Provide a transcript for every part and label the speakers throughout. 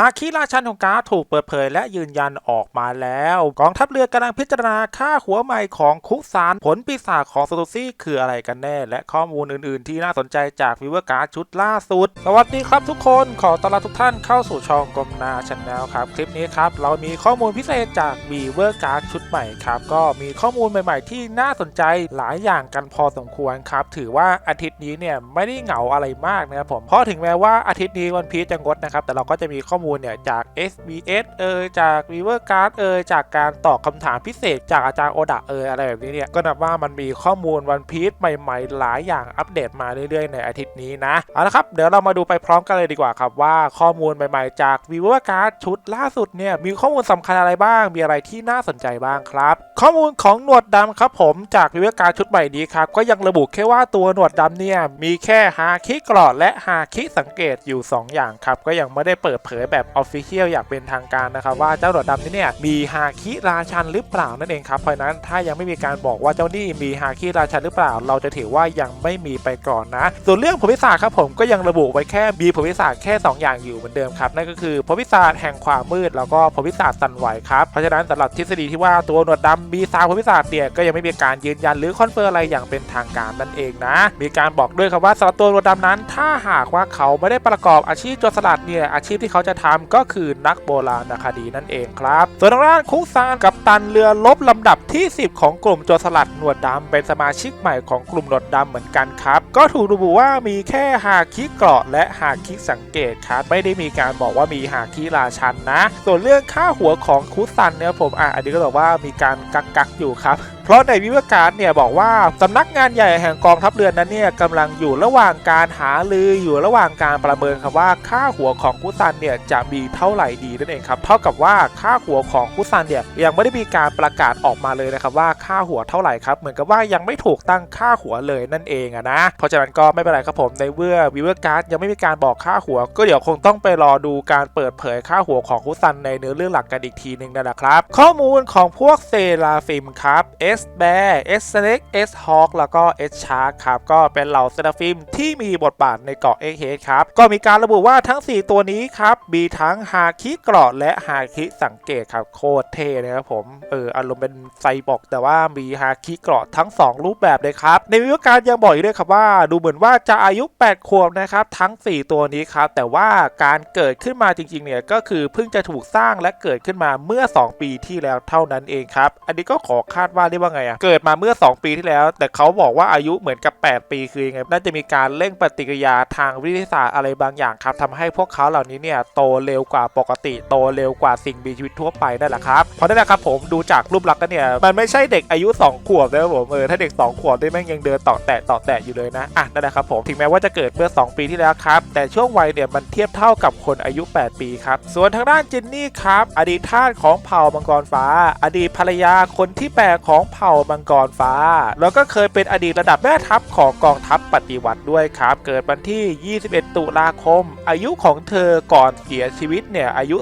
Speaker 1: ฮาคิราชันของกาถูกเปิดเผยและยืนยันออกมาแล้ว กองทัพเรือกำลังพิจารณาค่าหัวใหม่ของคุซานผลปีศาจของสตูซี่คืออะไรกันแน่ และข้อมูลอื่น ๆ ที่น่าสนใจจากวิวเวอร์การ์ดชุดล่าสุด สวัสดีครับทุกคนขอต้อนรับทุกท่านเข้าสู่ช่องกมนาช n แนลครับ คลิปนี้ครับเรามีข้อมูลพิเศษจากวีเวอร์การ์ดชุดใหม่ครับก็มีข้อมูลใหม่ ๆ ที่น่าสนใจหลายอย่างกันพอสมควรครับถือว่าอาทิตย์นี้เนี่ยไม่ได้เหงาอะไรมากนะครับผมเพราะถึงแม้ว่าอาทิตย์นี้วันพีจะงดนะครับแต่เราก็จะมีข้อมูลเนี่ยจาก SBS เอยจากวีเวอร์การ์ดเอยจากการตอบคำถามพิเศษจากอาจารย์โอดะเอยอะไรแบบนี้เนี่ยก็นับว่ามันมีข้อมูลวันพีชใหม่ๆ หลายอย่างอัปเดตมาเรื่อยๆ ในอาทิตย์นี้นะเอาละครับเดี๋ยวเรามาดูไปพร้อมกันเลยดีกว่าครับว่าข้อมูลใหม่ๆ จากวีเวอร์การ์ดชุดล่าสุดเนี่ยมีข้อมูลสำคัญอะไรบ้าง มีอะไรที่น่าสนใจบ้างครับ ข้อมูลของหนวดดำครับผมจากวีเวอร์การ์ดชุดใหม่นี้ครับก็ยังระบุแค่ว่าตัวหนวดดำเนี่ยมีแค่ฮาคิกรอดและฮาคิสังเกตอยู่ 2 อย่างครับก็ยังไม่ได้เปิดเผยแบบแบบออฟฟิเชียลอย่างเป็นทางการนะครับว่าเจ้าหนวดดำนี้เนี่ยมีฮาคิราชันหรือเปล่านั่นเองครับเพราะนั้นถ้ายังไม่มีการบอกว่าเจ้านี่มีฮาคิราชันหรือเปล่า เราจะถือว่ายังไม่มีไปก่อนนะ ส่วนเรื่องผลวิสาครับผมก็ยังระบุไว้แค่มีผลวิสาแค่ 2 อย่างอยู่เหมือนเดิมครับนั่นก็คือผลวิสาแห่งความมืดแล้วก็ผลวิสาตันไหวครับเพราะฉะนั้นสำหรับทฤษฎีที่ว่าตัวหนวดดำมีซาผลวิสาเนี่ยก็ยังไม่มีการยืนยันหรือคอนเฟิร์มอะไรอย่างเป็นทางการนั่นเองนะ มีการบอกด้วยครับว่าสำหรับตัวหนวดดำนั้น ถ้าหากว่าเขาไม่ได้ประกอบอาชีพโจรสลัดเนี่ยอาชีพที่เขาจะทำก็คือนักโบราณคดีนั่นเองครับ ส่วนทางด้านคุกซานกับตันเรือลบลำดับที่ 10 ของกลุ่มโจรสลัดหนวดดำเป็นสมาชิกใหม่ของกลุ่มหนวดดำเหมือนกันครับ ก็ถูกระบุว่ามีแค่ฮาคิเกราะและฮาคิสังเกตครับไม่ได้มีการบอกว่ามีฮาคิราชันนะ ส่วนเรื่องค่าหัวของคุซันเนี่ยผมอะอันนี้ก็บอกว่ามีการกักกักอยู่ครับ เพราะในวิวการเนี่ยบอกว่าสำนักงานใหญ่แห่งกองทัพเรือนั้นเนี่ยกำลังอยู่ระหว่างการหาลืออยู่ระหว่างการประเมินครับว่าค่าหัวของคุซันเนี่ยจะมีเท่าไหร่ดีนั่นเองครับเท่ากับว่าค่าหัวของคุซันเนี่ยยังไม่ได้มีการประกาศออกมาเลยนะครับว่าค่าหัวเท่าไหร่ครับเหมือนกับว่ายังไม่ถูกตั้งค่าหัวเลยนั่นเองอะนะเพราะฉะนั้นก็ไม่เป็นไรครับผมในเมื่อวิวการยังไม่มีการบอกค่าหัว ก็เดี๋ยวคงต้องไปรอดูการเปิดเผยค่าหัวของคุซันในเนื้อเรื่องหลักกันอีกทีหนึ่งนะครับ ข้อมูลของพวกเซราฟิมครับ S S Bear S Snake S Hawk แล้วก็ S Shark ครับ ก็เป็นเหล่าเซราฟิมที่มีบทบาทในเกาะเอเฮดครับ ก็มีการระบุว่าทั้ง 4 ตัวนี้ครับ มีทั้งฮาคิเกราะและฮาคิสังเกตครับ โคตรเท่นะครับผม เอออารมณ์เป็นไซบอร์กแต่ว่ามีฮาคิเกราะทั้ง 2 รูปแบบเลยครับ ในวิวการยังบอกอีกด้วยครับว่า ดูเหมือนว่าจะอายุ 8 ขวบนะครับ ทั้ง 4 ตัวนี้ครับ แต่ว่าการเกิดขึ้นมาจริงๆเนี่ยก็คือเพิ่งจะถูกสร้างและเกิดขึ้นมาเมื่อ 2 ปีที่แล้วเท่านั้นเองครับ อันนี้ก็ขอคาดว่าได้ว่าไงอะเกิดมาเมื่อ 2 ปีที่แล้ว แต่เขาบอกว่าอายุเหมือนกับ 8 ปีคือยังไงน่าจะมีการเร่งปฏิกิริยาทางวิทยาศาสตร์อะไรบางอย่างครับทำให้พวกเขาเหล่านี้เนี่ยโตเร็วกว่าปกติ โตเร็วกว่าสิ่งมีชีวิตทั่วไปนั่นแหละครับเพราะนั่นแหละครับผมดูจากรูปลักษณ์กันเนี่ยมันไม่ใช่เด็กอายุ 2 ขวบนะครับผมเออถ้าเด็ก 2 ขวบได้แม่งยังเดินต่อแตะต่อแตะอยู่เลยนะอะนั่นแหละครับผมถึงแม้ว่าจะเกิดเมื่อ 2 ปีที่แล้วครับแต่ช่วงวัยเนี่ยมันเทียบเท่ากับคนอายุ 8 ปีครับส่วนทางด้านจินนี่ครับอดีตทาสของเผ่ามังกรฟ้า อดีตภรรยาคนที่แปดของเผ่ามังกรฟ้า แล้วก็เคยเป็นอดีตระดับแม่ทัพของกองทัพปฏิวัติด้วยครับ เกิดวันที่ 21 ตุลาคม อายุของเธอก่อนเสียชีวิตเนี่ยอายุ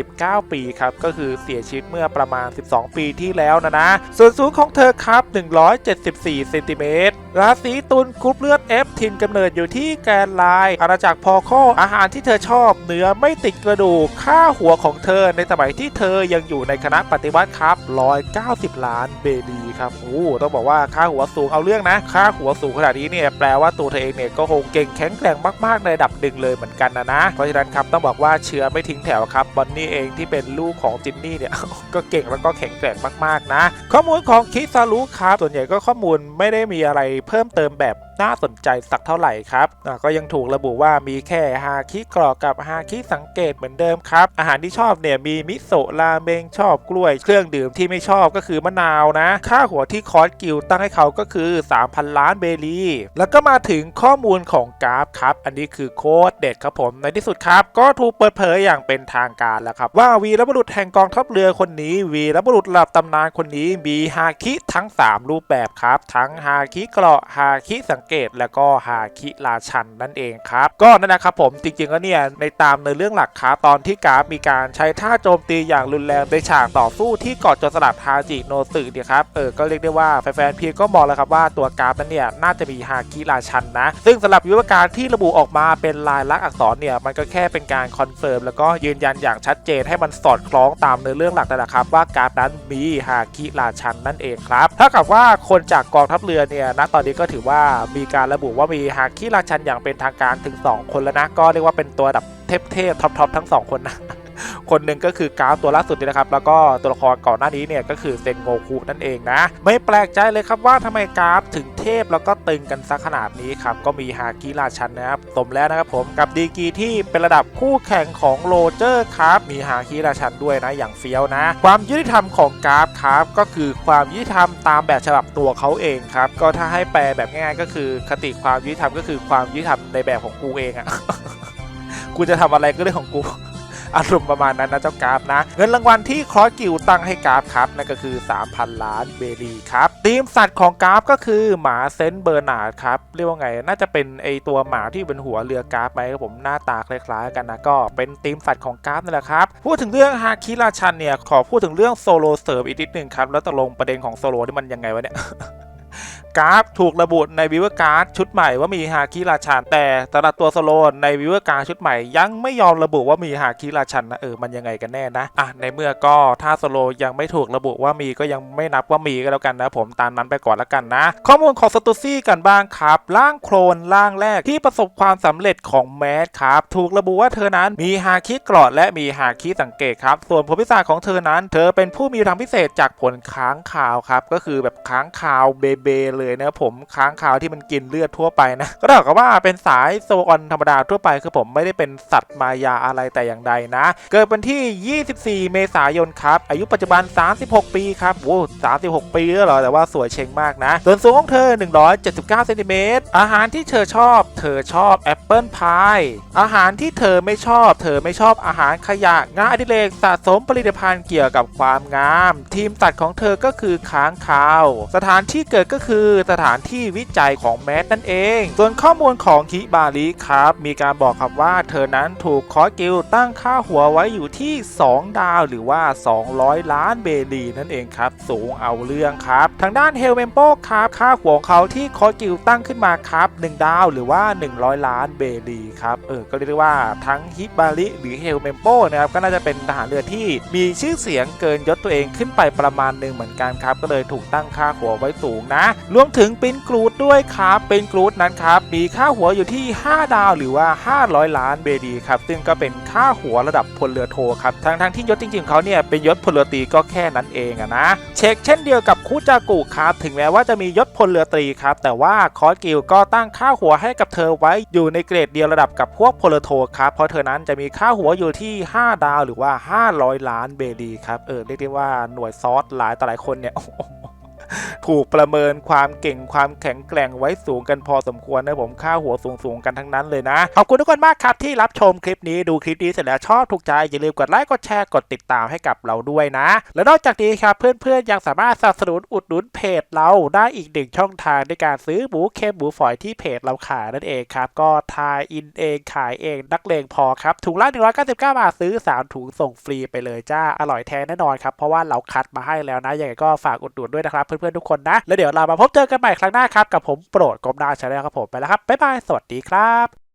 Speaker 1: 39 ปีครับ ก็คือเสียชีวิตเมื่อประมาณ 12 ปีที่แล้วนะนะ ส่วนสูงของเธอครับ 174 เซนติเมตร ราศีตุลกรุ๊ปเลือด F ถิ่นกำเนิดอยู่ที่แกนไลน์อาณาจักรพอโคอาหารที่เธอชอบเนื้อไม่ติดกระดูกค่าหัวของเธอในสมัยที่เธอยังอยู่ในคณะปฏิวัติครับ 190 ล้านเบ ครับโอ้ต้องบอกว่าค่าหัวสูงเอาเรื่องนะ ค่าหัวสูงขนาดนี้เนี่ยแปลว่าตัวเธอเองเนี่ยก็คงเก่งแข็งแกร่งมากๆในระดับหนึ่งเลยเหมือนกันนะนะ เพราะฉะนั้นครับต้องบอกว่าเชื้อไม่ทิ้งแถวครับบอนนี่เองที่เป็นลูกของจินนี่เนี่ยก็เก่งแล้วก็แข็งแกร่งมากๆนะ ข้อมูลของคิซารุครับส่วนใหญ่ก็ข้อมูลไม่ได้มีอะไรเพิ่มเติมแบบ น่าสนใจสักเท่าไหร่ครับก็ยังถูกระบุว่ามีแค่ฮาคิกรอกกับฮาคิสังเกตเหมือนเดิมครับ อาหารที่ชอบเนี่ยมีมิโซะราเมงชอบกล้วย เครื่องดื่มที่ไม่ชอบก็คือมะนาวนะ ค่าหัวที่คอสกิลตั้งให้เขาก็คือ 3,000 ล้านเบลีแล้วก็มาถึงข้อมูลของกราฟครับ อันนี้คือโคตรเด็ดครับผม ในที่สุดครับ ก็ถูกเปิดเผยอย่างเป็นทางการแล้วครับ ว่าวีรบุรุษแห่งกองทัพเรือคนนี้ วีรบุรุษระดับตำนานคนนี้มีฮาคิทั้ง 3 รูปแบบครับ ทั้งฮาคิเกราะฮาคิสังเกตแล้วก็ฮาคิราชันนั่นเองครับ ก็นั่นนะครับผมจริงๆแล้วเนี่ยในตามในเรื่องหลักครับตอนที่กราฟมีการใช้ท่าโจมตีอย่างรุนแรงในฉากต่อสู้ที่เกาะจรสลัดฮาจิโนสึเนี่ยครับเออก็เรียกได้ว่าแฟนๆเพียงก็มองแล้วครับว่าตัวกราฟนั้นเนี่ยน่าจะมีฮาคิราชันนะ ซึ่งสำหรับยุทธการที่ระบุออกมาเป็นลายลักษณ์อักษรเนี่ยมันก็แค่เป็นการคอนเฟิร์มแล้วก็ยืนยันอย่างชัดเจนให้มันสอดคล้องตามเนื้อเรื่องหลักนั่ละครับว่ากาฟนั้นมีฮาคิราชันนั่นเองครับถ้ากับว่าคนจากกองทัพเรือเนี่ยณตอนนี้ก็ถือว่ามีีการระบุว่ามีฮาคิราชันอย่างเป็นทางการถึง 2 คนแล้วนะ ก็เรียกว่าเป็นตัวดับเทพๆท็อปๆทั้งสองคนนะ คนหนึ่งก็คือกราฟตัวล่าสุดนี่นะครับ แล้วก็ตัวละครก่อนหน้านี้เนี่ยก็คือเซนโงคุนั่นเองนะ ไม่แปลกใจเลยครับว่าทำไมกราฟถึงเทพแล้วก็ตึงกันซะขนาดนี้ครับ ก็มีฮากิราชันนะครับสมแล้วนะครับผมกับดีกีที่เป็นระดับคู่แข่งของโรเจอร์ครับมีฮากิราชันด้วยนะอย่างเฟี้ยวนะ ความยุติธรรมของกราฟครับก็คือความยุติธรรมตามแบบฉบับตัวเขาเองครับก็ถ้าให้แปลแบบง่ายๆก็คือคติความยุติธรรมก็คือความยุติธรรมในแบบของกูเองอะกูจะทำอะไรก็เรื่องของกู อารมณ์ประมาณนั้นนะเจ้ากราฟนะ เงินรางวัลที่คอร์สกิลตั้งให้กราฟครับนั่นก็คือ 3,000 ล้านเบรีครับทีมสัตว์ของกราฟก็คือหมาเซนเบอร์นาร์ดครับเรียกว่าไงน่าจะเป็นไอตัวหมาที่เป็นหัวเรือกราฟไหมครับผมหน้าตาคล้ายๆกันนะก็เป็นทีมสัตว์ของกราฟนั่นแหละครับพูดถึงเรื่องฮาคิราชันเนี่ยขอพูดถึงเรื่องโซโลเสิริมอีกนิดหนึ่งครับแล้วตกลงประเด็นของโซโลนี่มันยังไงวะเนี่ย กราฟถูกระบุในวิวเวอร์การ์ดชุดใหม่ว่ามีฮาคิราชัน แต่สำหรับตัวโซโลในวิวเวอร์การ์ดชุดใหม่ ยังไม่ยอมระบุว่ามีฮาคิราชันนะเออมันยังไงกันแน่นะอะในเมื่อก็ถ้าโซโลยังไม่ถูกระบุว่ามีก็ยังไม่นับว่ามีก็แล้วกันนะผมตามนั้นไปก่อนแล้วกันนะ ข้อมูลของสตูซี่กันบ้างครับร่างโครนร่างแรกที่ประสบความสำเร็จของแมสครับถูกระบุว่าเธอนั้นมีฮาคิกรอดและมีฮาคิสังเกตครับส่วนผลพิศาของเธอนั้น เธอเป็นผู้มีพลังพิเศษจากผลค้างคาวครับก็คือแบบค้างคาวเบเบเลยนะครับผมค้างคาวที่มันกินเลือดทั่วไปนะก็เท่ากับว่าเป็นสายโซออนธรรมดาทั่วไปคือผมไม่ได้เป็นสัตว์มายาอะไรแต่อย่างใดนะ เกิดวันที่ 24 เมษายนครับ อายุปัจจุบัน 36 ปีครับโว้36 ปีแล้วเหรอแต่ว่าสวยเชงมากนะ ส่วนสูงของเธอ 179เซนติเมตรอาหารที่เธอชอบ เธอชอบแอปเปิลพายอาหารที่เธอไม่ชอบ เธอไม่ชอบอาหารขยะงานอดิเรกสะสมผลิตภัณฑ์เกี่ยวกับความงาม ทีมสัตว์ของเธอก็คือค้างคาว สถานที่เกิดก็คือือสถานที่วิจัยของแมสนั่นเอง ส่วนข้อมูลของคิบาริครับ มีการบอกครับว่าเธอนั้นถูกคอสกิลตั้งค่าหัวไว้อยู่ที่ 2 ดาวหรือว่า 200 ล้านเบลีนั่นเองครับสูงเอาเรื่องครับ ทางด้านเฮลเมมโปครับค่าหัวของเขาที่คอสกิลตั้งขึ้นมาครับ 1 ดาวหรือว่า 100 ล้านเบลีครับเออก็เรียกได้ว่าทั้งฮิบาริหรือเฮลเมมโปนะครับก็น่าจะเป็นทหารเรือที่มีชื่อเสียงเกินยศตัวเองขึ้นไปประมาณหนึ่งเหมือนกันครับก็เลยถูกตั้งค่าหัวไว้สูงนะรวมถึงปินกรูดด้วยครับเป็นกรูดนั้นครับมีค่าหัวอยู่ที่ 5 ดาวหรือว่า 500 ล้านเบดีครับซึ่งก็เป็นค่าหัวระดับพลเรือโทครับทั้งทั้งที่ยศจริงๆเขาเนี่ยเป็นยศพลเรือตรีก็แค่นั้นเองอะนะเช็คเช่นเดียวกับคุจากุครับถึงแม้ว่าจะมียศพลเรือตรีครับแต่ว่าคอร์สกิลก็ตั้งค่าหัวให้กับเธอไว้อยู่ในเกรดเดียวระดับกับพวกพลเรือโทครับเพราะเธอนั้นจะมีค่าหัวอยู่ที่ 5 ดาวหรือว่า 500 ล้านเบดีครับเออเรียกได้ว่าหน่วยซอสหลายต่อหลายคนเนี่ย ถูกประเมินความเก่งความแข็งแกร่งไว้สูงกันพอสมควรนะผมค่าหัวสูงสูงๆกันทั้งนั้นเลยนะ ขอบคุณทุกคนมากครับที่รับชมคลิปนี้ดูคลิปนี้เสร็จแล้วชอบถูกใจอย่าลืมกดไลค์กดแชร์กดติดตามให้กับเราด้วยนะ และนอกจากนี้ครับเพื่อนๆยังสามารถสนับสนุนอุดหนุนเพจเราได้อีกหนึ่งช่องทางในการซื้อหมูเค็มหมูฝอยที่เพจเราขายนั่นเองครับ ก็ทายอินเองขายเองนักเลงพอครับถุงละ199 บาทซื้อสามถุงส่งฟรีไปเลยจ้าอร่อยแท้แน่นอนครับเพราะว่าเราคัดมาให้แล้วนะยังไงก็ฝากอุดหนุนด้วยนะครับเพื่อนๆทุกคนนะ แล้วเดี๋ยวเรามาพบเจอกันใหม่ครั้งหน้าครับกับผมโปรดกรมนาชาแนลครับผมไปแล้วครับบ๊ายบายสวัสดีครับ